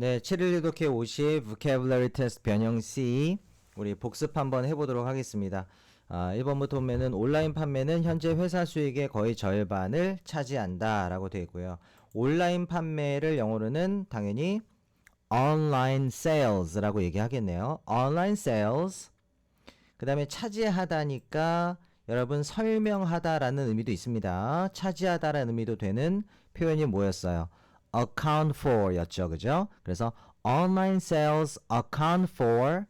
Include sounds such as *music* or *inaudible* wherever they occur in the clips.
네, 7일 독해 50 vocabulary test 변형 C 우리 복습 한번 해보도록 하겠습니다. 아, 1번부터 보면은 온라인 판매는 현재 회사 수익의 거의 절반을 차지한다 라고 되어 있고요. 온라인 판매를 영어로는 당연히 online sales라고 얘기하겠네요. online sales. 그 다음에 차지하다니까 여러분 설명하다라는 의미도 있습니다. 차지하다라는 의미도 되는 표현이 뭐였어요? Account for 였죠. 그죠? 그래서 online sales account for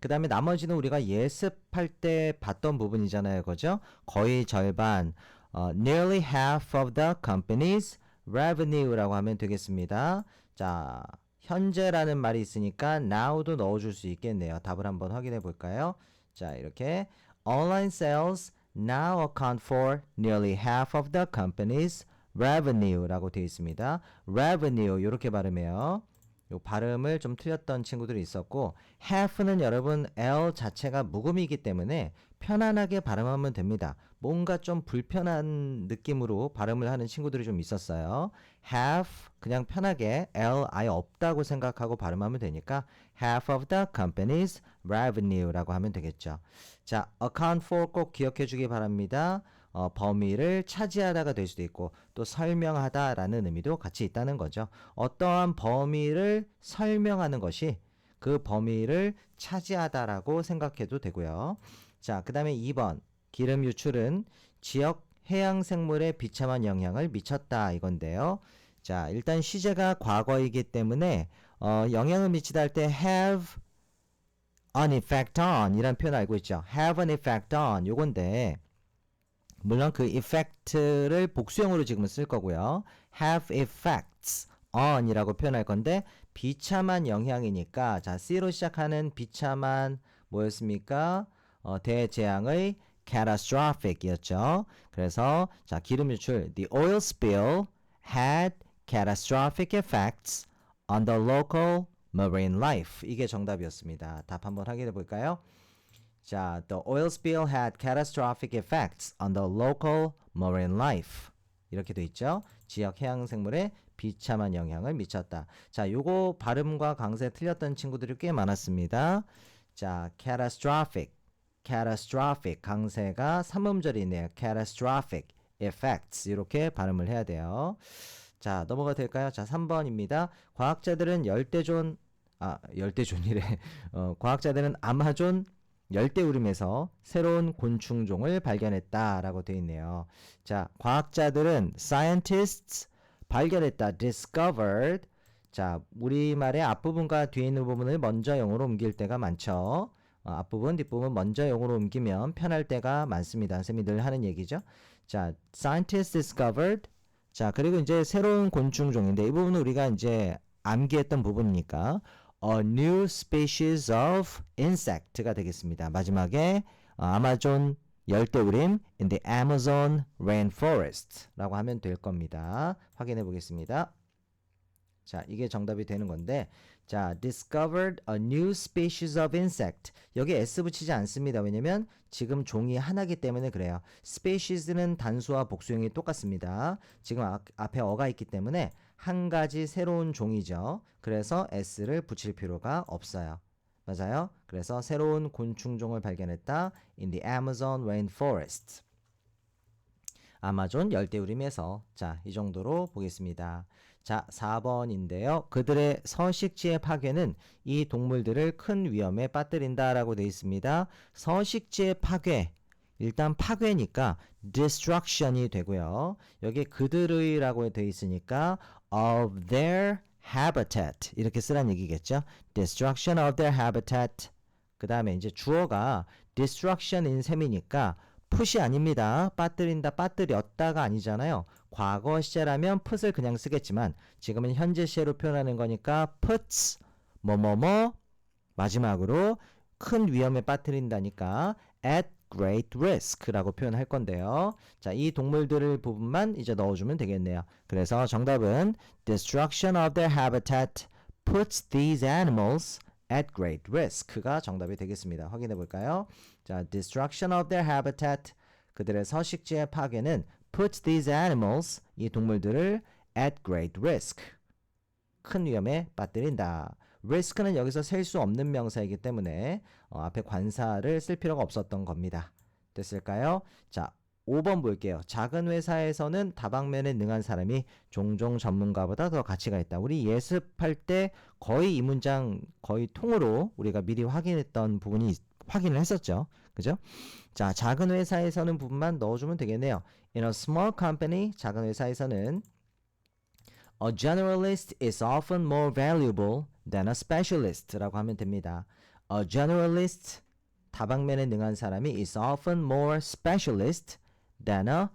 그 다음에 나머지는 우리가 예습할 때 봤던 부분이잖아요. 그죠? 거의 절반 어, nearly half of the company's revenue라고 하면 되겠습니다. 자, 현재라는 말이 있으니까 now도 넣어줄 수 있겠네요. 답을 한번 확인해 볼까요? 자, 이렇게 online sales now account for nearly half of the company's revenue라고 되어 있습니다. revenue 이렇게 발음해요. 요 발음을 좀 틀렸던 친구들이 있었고 half는 여러분 L 자체가 묵음이기 때문에 편안하게 발음하면 됩니다. 뭔가 좀 불편한 느낌으로 발음을 하는 친구들이 좀 있었어요. half 그냥 편하게 L 아예 없다고 생각하고 발음하면 되니까 half of the company's revenue라고 하면 되겠죠. 자, account for 꼭 기억해 주기 바랍니다. 어, 범위를 차지하다가 될 수도 있고 또 설명하다라는 의미도 같이 있다는 거죠. 어떠한 범위를 설명하는 것이 그 범위를 차지하다라고 생각해도 되고요. 자, 그 다음에 2번 기름 유출은 지역 해양 생물에 비참한 영향을 미쳤다 이건데요. 자, 일단 시제가 과거이기 때문에 어, 영향을 미치다 할 때 have an effect on 이란 표현 알고 있죠. have an effect on 요건데 물론 그 effect를 복수형으로 지금은 쓸 거고요. have effects on 이라고 표현할 건데 비참한 영향이니까 자 C로 시작하는 비참한 뭐였습니까? 어, 대재앙의 catastrophic 이었죠. 그래서 자 기름 유출 the oil spill had catastrophic effects on the local marine life 이게 정답이었습니다. 답 한번 확인해 볼까요? 자, the oil spill had catastrophic effects on the local marine life. 이렇게 돼 있죠. 지역 해양 생물에 비참한 영향을 미쳤다. 자, 요거 발음과 강세 틀렸던 친구들이 꽤 많았습니다. 자, catastrophic, catastrophic 강세가 삼음절이네요. catastrophic effects 이렇게 발음을 해야 돼요. 자, 넘어가 될까요? 자, 3번입니다. 과학자들은 열대존 아, 열대존이래. *laughs* 어, 과학자들은 아마존 열대우림에서 새로운 곤충종을 발견했다라고 되어 있네요. 자, 과학자들은 scientists 발견했다 discovered 자, 우리말의 앞부분과 뒤에 있는 부분을 먼저 영어로 옮길 때가 많죠. 어, 앞부분, 뒷부분 먼저 영어로 옮기면 편할 때가 많습니다. 쌤이 늘 하는 얘기죠. 자, scientists discovered 자, 그리고 이제 새로운 곤충종인데 이 부분은 우리가 이제 암기했던 부분이니까 a new species of insect가 되겠습니다. 마지막에 어, 아마존 열대우림 in the Amazon rainforest라고 하면 될 겁니다. 확인해 보겠습니다. 자, 이게 정답이 되는 건데, 자, discovered a new species of insect. 여기 s 붙이지 않습니다. 왜냐면 지금 종이 하나기 때문에 그래요. species는 단수와 복수형이 똑같습니다. 지금 아, 앞에 어가 있기 때문에 한 가지 새로운 종이죠. 그래서 s를 붙일 필요가 없어요. 맞아요? 그래서 새로운 곤충종을 발견했다. in the Amazon rainforest. 아마존 열대우림에서 자, 이 정도로 보겠습니다. 자, 4번인데요. 그들의 서식지의 파괴는 이 동물들을 큰 위험에 빠뜨린다라고 되어 있습니다. 서식지의 파괴. 일단 파괴니까 destruction이 되고요. 여기 그들의라고 되어 있으니까 of their habitat 이렇게 쓰란 얘기겠죠. destruction of their habitat. 그 다음에 이제 주어가 destruction인 셈이니까 풋이 아닙니다. 빠뜨린다, 빠뜨렸다가 아니잖아요. 과거 시제라면 put을 그냥 쓰겠지만 지금은 현재 시제로 표현하는 거니까 puts 뭐뭐뭐 마지막으로 큰 위험에 빠뜨린다니까 at great risk라고 표현할 건데요. 자, 이 동물들을 부분만 이제 넣어주면 되겠네요. 그래서 정답은 destruction of their habitat puts these animals at great risk가 정답이 되겠습니다. 확인해 볼까요? 자, destruction of their habitat 그들의 서식지의 파괴는 puts these animals 이 동물들을 at great risk 큰 위험에 빠뜨린다. Risk는 여기서 셀 수 없는 명사이기 때문에 어, 앞에 관사를 쓸 필요가 없었던 겁니다. 됐을까요? 자, 5번 볼게요. 작은 회사에서는 다방면에 능한 사람이 종종 전문가보다 더 가치가 있다. 우리 예습할 때 거의 이 문장 거의 통으로 우리가 미리 확인했던 부분이 있- 확인을 했었죠. 그죠? 자, 작은 회사에서는 부분만 넣어주면 되겠네요. In a small company, 작은 회사에서는 A generalist is often more valuable than a specialist라고 하면 됩니다. A generalist, 다방면에 능한 사람이 is often more specialist than a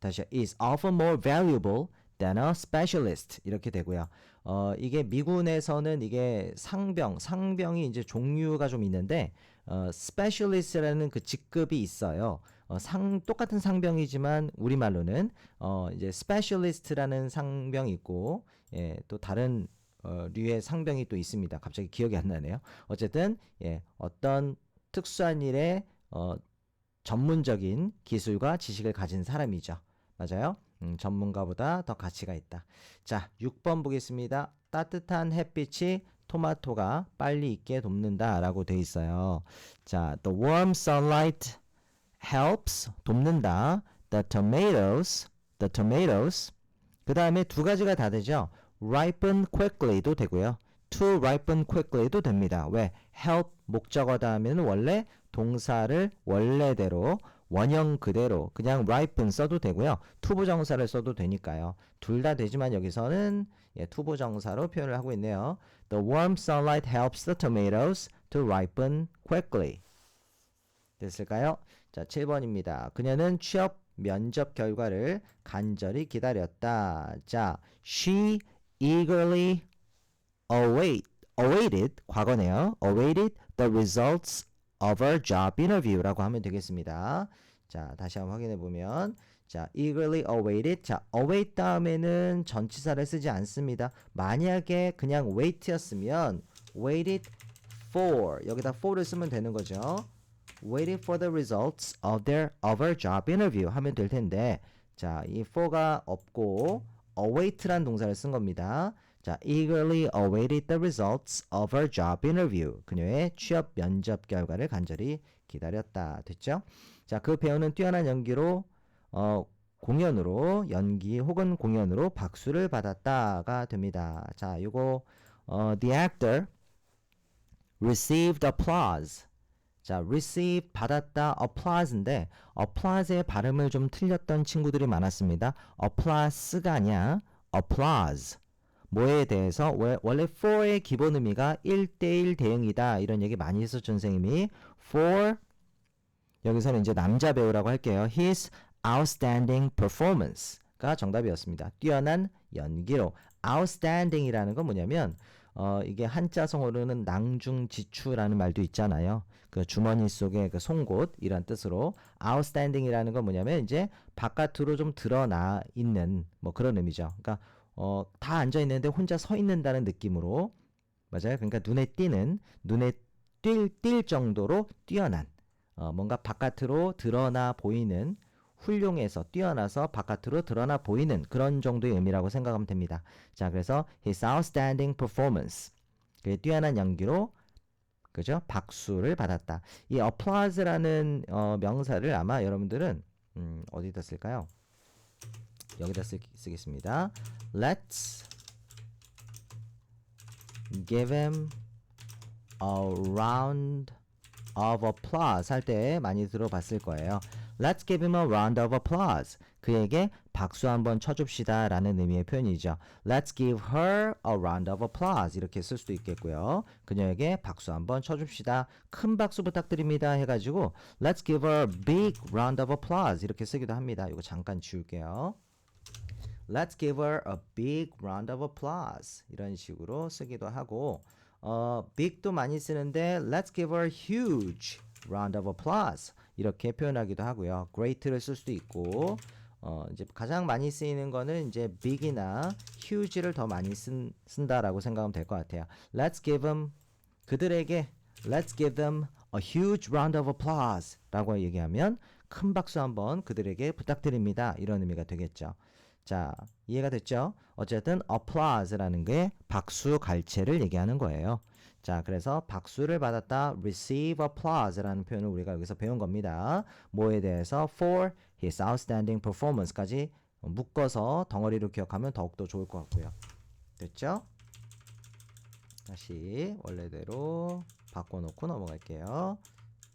다시 is often more valuable than a specialist 이렇게 되고요. 어 이게 미군에서는 이게 상병 상병이 이제 종류가 좀 있는데 어 specialist라는 그 직급이 있어요. 어, 상 똑같은 상병이지만 우리말로는 어 이제 specialist라는 상병이 있고 예, 또 다른 어, 류의 상병이 또 있습니다. 갑자기 기억이 안 나네요. 어쨌든 예, 어떤 특수한 일에 어, 전문적인 기술과 지식을 가진 사람이죠. 맞아요? 음, 전문가보다 더 가치가 있다. 자, 6번 보겠습니다. 따뜻한 햇빛이 토마토가 빨리 익게 돕는다 라고 돼 있어요. 자, the warm sunlight helps 돕는다. The tomatoes, the tomatoes. 그 다음에 두 가지가 다 되죠. ripen quickly도 되고요. to ripen quickly도 됩니다. 왜? help 목적어다 하면 원래 동사를 원래대로 원형 그대로 그냥 ripen 써도 되고요. 투부정사를 써도 되니까요. 둘 다 되지만 여기서는 예, 투부정사로 표현을 하고 있네요. The warm sunlight helps the tomatoes to ripen quickly. 됐을까요? 자, 7번입니다. 그녀는 취업 면접 결과를 간절히 기다렸다. 자, she eagerly await, awaited, 과거네요. awaited the results of her job interview라고 하면 되겠습니다. 자, 다시 한번 확인해 보면 자, eagerly awaited. 자, await 다음에는 전치사를 쓰지 않습니다. 만약에 그냥 wait였으면 waited for 여기다 for를 쓰면 되는 거죠. Waiting for the results of their of her job interview 하면 될 텐데 자, 이 for가 없고 await란 동사를 쓴 겁니다. 자, eagerly awaited the results of her job interview. 그녀의 취업 면접 결과를 간절히 기다렸다. 됐죠? 자, 그 배우는 뛰어난 연기로 어, 공연으로 연기 혹은 공연으로 박수를 받았다가 됩니다. 자, 요거 어, the actor received applause. 자, receive 받았다 applause인데 applause의 발음을 좀 틀렸던 친구들이 많았습니다. applause가 아니야 applause. 뭐에 대해서 왜- 원래 for의 기본 의미가 1대1 대응이다 이런 얘기 많이 했었죠 선생님이 for 여기서는 이제 남자 배우라고 할게요. His outstanding performance가 정답이었습니다. 뛰어난 연기로 outstanding이라는 건 뭐냐면 어 이게 한자성어로는 낭중지추라는 말도 있잖아요. 그 주머니 속에 그 송곳이란 뜻으로 outstanding이라는 건 뭐냐면 이제 바깥으로 좀 드러나 있는 뭐 그런 의미죠. 그러니까 어 다 앉아 있는데 혼자 서 있는다는 느낌으로 맞아요. 그러니까 눈에 띄는 눈에 띌, 띌 정도로 뛰어난 어, 뭔가 바깥으로 드러나 보이는 훌륭해서 뛰어나서 바깥으로 드러나 보이는 그런 정도의 의미라고 생각하면 됩니다. 자, 그래서 his outstanding performance 그의 뛰어난 연기로 그죠? 박수를 받았다. 이 applause라는 어, 명사를 아마 여러분들은 음, 어디다 쓸까요? 여기다 쓰, 쓰겠습니다. Let's give him a round of applause 할 때 많이 들어봤을 거예요. Let's give him a round of applause. 그에게 박수 한번 쳐줍시다 라는 의미의 표현이죠. Let's give her a round of applause. 이렇게 쓸 수도 있겠고요. 그녀에게 박수 한번 쳐줍시다. 큰 박수 부탁드립니다. 해가지고 Let's give her a big round of applause. 이렇게 쓰기도 합니다. 이거 잠깐 지울게요. Let's give her a big round of applause. 이런 식으로 쓰기도 하고 어, big도 많이 쓰는데 let's give her a huge round of applause. 이렇게 표현하기도 하고요. great를 쓸 수도 있고 어, 이제 가장 많이 쓰이는 거는 이제 big이나 huge를 더 많이 쓴, 쓴다라고 생각하면 될 것 같아요. Let's give them 그들에게 let's give them a huge round of applause 라고 얘기하면 큰 박수 한번 그들에게 부탁드립니다. 이런 의미가 되겠죠. 자, 이해가 됐죠? 어쨌든 applause라는 게 박수 갈채를 얘기하는 거예요. 자, 그래서 박수를 받았다 receive applause라는 표현을 우리가 여기서 배운 겁니다. 뭐에 대해서 for his outstanding performance까지 묶어서 덩어리로 기억하면 더욱더 좋을 것 같고요. 됐죠? 다시 원래대로 바꿔놓고 넘어갈게요.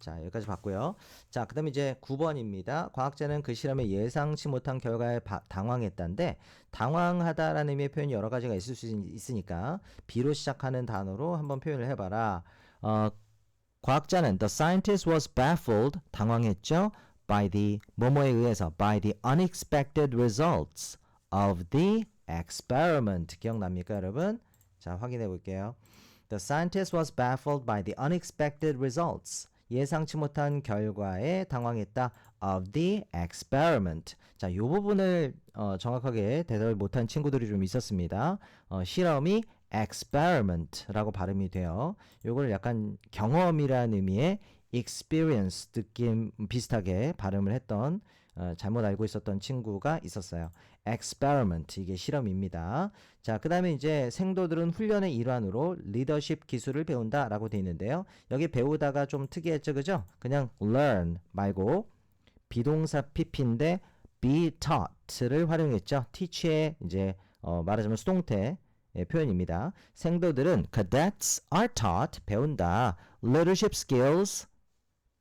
자, 여기까지 봤고요. 자, 그 다음에 이제 9번입니다. 과학자는 그 실험에 예상치 못한 결과에 바- 당황했다인데, 당황하다라는 의미의 표현이 여러 가지가 있을 수 있- 있으니까, 비로 시작하는 단어로 한번 표현을 해 봐라. 어, 과학자는 the scientist was baffled, 당황했죠? by the, 뭐뭐에 의해서, by the unexpected results of the experiment. 기억납니까, 여러분? 자, 확인해 볼게요. The scientist was baffled by the unexpected results. 예상치 못한 결과에 당황했다. of the experiment. 자, 이 부분을 어, 정확하게 대답을 못한 친구들이 좀 있었습니다. 어, 실험이 experiment라고 발음이 돼요. 요걸 약간 경험이라는 의미의 experience 느낌 비슷하게 발음을 했던 어, 잘못 알고 있었던 친구가 있었어요. Experiment 이게 실험입니다. 자, 그다음에 이제 생도들은 훈련의 일환으로 리더십 기술을 배운다라고 돼 있는데요. 여기 배우다가 좀 특이했죠, 그죠? 그냥 learn 말고 비동사 pp인데 be taught를 활용했죠. teach의 이제 어, 말하자면 수동태 의 표현입니다. 생도들은 cadets are taught 배운다 leadership skills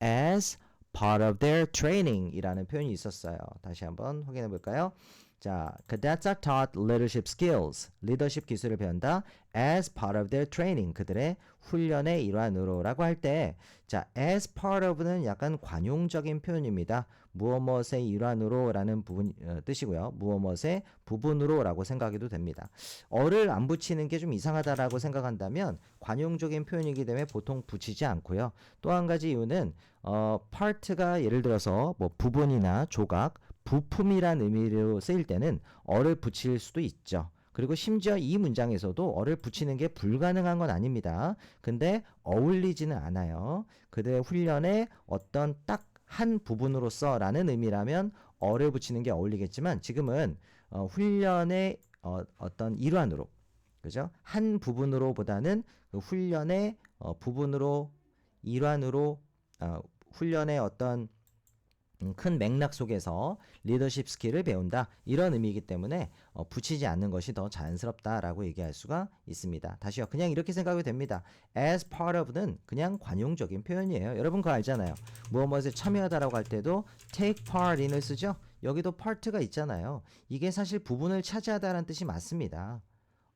as part of their training 이라는 표현이 있었어요. 다시 한번 확인해 볼까요? 자, cadets are taught leadership skills, 리더십 기술을 배운다 as part of their training, 그들의 훈련의 일환으로라고 할 때, 자, as part of는 약간 관용적인 표현입니다. 무엇 무엇의 일환으로라는 부분 어, 뜻이고요. 무엇 무엇의 부분으로라고 생각해도 됩니다. 어를 안 붙이는 게 좀 이상하다라고 생각한다면 관용적인 표현이기 때문에 보통 붙이지 않고요. 또 한 가지 이유는 어, part가 예를 들어서 뭐 부분이나 조각, 부품이란 의미로 쓰일 때는 어를 붙일 수도 있죠. 그리고 심지어 이 문장에서도 어를 붙이는 게 불가능한 건 아닙니다. 근데 어울리지는 않아요. 그들의 훈련의 어떤 딱 한 부분으로서 라는 의미라면 어를 붙이는 게 어울리겠지만 지금은 어, 훈련의 어, 어떤 일환으로 그죠? 한 부분으로 보다는 그 훈련의 어, 부분으로 일환으로 어, 훈련의 어떤 음, 큰 맥락 속에서 리더십 스킬을 배운다 이런 의미이기 때문에 어, 붙이지 않는 것이 더 자연스럽다라고 얘기할 수가 있습니다. 다시요, 그냥 이렇게 생각이 됩니다. As part of는 그냥 관용적인 표현이에요. 여러분 그거 알잖아요. 무엇 무엇에 참여하다라고 할 때도 take part in을 쓰죠. 여기도 part가 있잖아요. 이게 사실 부분을 차지하다라는 뜻이 맞습니다.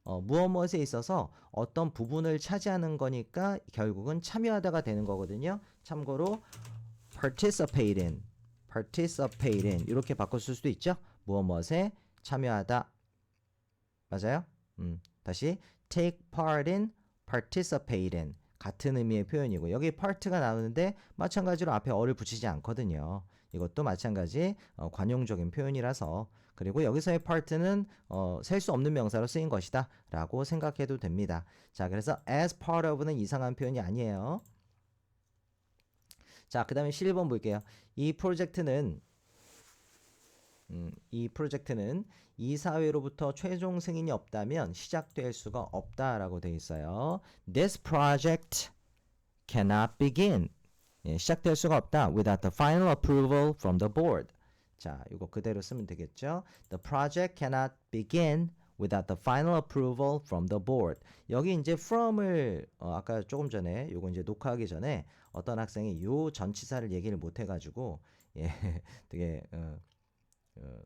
어, 무엇 무엇에 있어서 어떤 부분을 차지하는 거니까 결국은 참여하다가 되는 거거든요. 참고로 participate in, participate in 이렇게 쓸 수도 있죠. 무엇 무엇에 참여하다 맞아요? 음, 다시 take part in, participate in 같은 의미의 표현이고 여기 part가 나오는데 마찬가지로 앞에 어를 붙이지 않거든요. 이것도 마찬가지 어, 관용적인 표현이라서 그리고 여기서의 part는 어, 셀 수 없는 명사로 쓰인 것이다 라고 생각해도 됩니다. 자 그래서 as part of는 이상한 표현이 아니에요. 자, 그 다음에 11번 볼게요. 이 프로젝트는 음, 이 프로젝트는 이사회로부터 최종 승인이 없다면 시작될 수가 없다라고 되어 있어요. This project cannot begin. 예, 시작될 수가 없다. Without the final approval from the board. 자, 이거 그대로 쓰면 되겠죠. The project cannot begin without the final approval from the board. 여기 이제 from을 어, 아까 조금 전에 요거 이제 녹화하기 전에 어떤 학생이 요 전치사를 얘기를 못 해가지고 *laughs* 예, 되게 어, 어,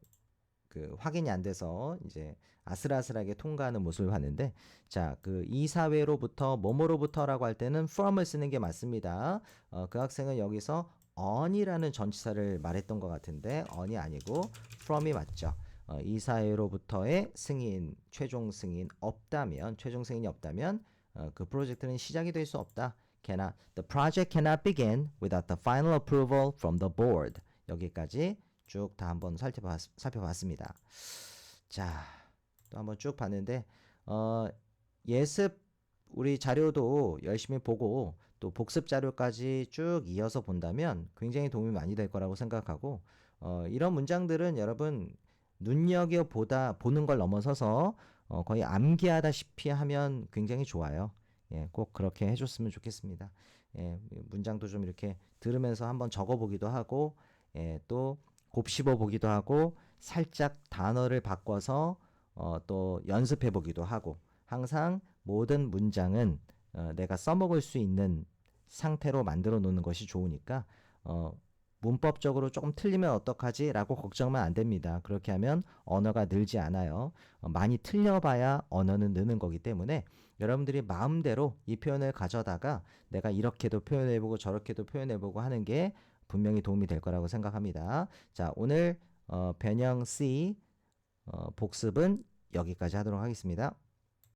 그 확인이 안 돼서 이제 아슬아슬하게 통과하는 모습을 봤는데 자 그 이사회로부터 뭐뭐로부터라고 할 때는 from을 쓰는 게 맞습니다. 어, 그 학생은 여기서 on이라는 전치사를 말했던 것 같은데 on이 아니고 from이 맞죠. 어, 이사회로부터의 승인 최종 승인 없다면 최종 승인이 없다면 어, 그 프로젝트는 시작이 될 수 없다. cannot the project cannot begin without the final approval from the board. 여기까지 쭉 다 한번 살펴봤, 살펴봤습니다. 자, 또 한번 쭉 봤는데 어, 예습 우리 자료도 열심히 보고 또 복습 자료까지 쭉 이어서 본다면 굉장히 도움이 많이 될 거라고 생각하고 어, 이런 문장들은 여러분 눈여겨 보다 보는 걸 넘어서서 어, 거의 암기하다시피 하면 굉장히 좋아요. 예, 꼭 그렇게 해줬으면 좋겠습니다. 예, 문장도 좀 이렇게 들으면서 한번 적어보기도 하고, 예, 또 곱씹어 보기도 하고, 살짝 단어를 바꿔서 어, 또 연습해 보기도 하고, 항상 모든 문장은 어, 내가 써먹을 수 있는 상태로 만들어 놓는 것이 좋으니까 어, 문법적으로 조금 틀리면 어떡하지? 라고 걱정만 안 됩니다. 그렇게 하면 언어가 늘지 않아요. 어, 많이 틀려봐야 언어는 느는 거기 때문에 여러분들이 마음대로 이 표현을 가져다가 내가 이렇게도 표현해보고 저렇게도 표현해보고 하는 게 분명히 도움이 될 거라고 생각합니다. 자, 오늘 어, 변형 C 어, 복습은 여기까지 하도록 하겠습니다.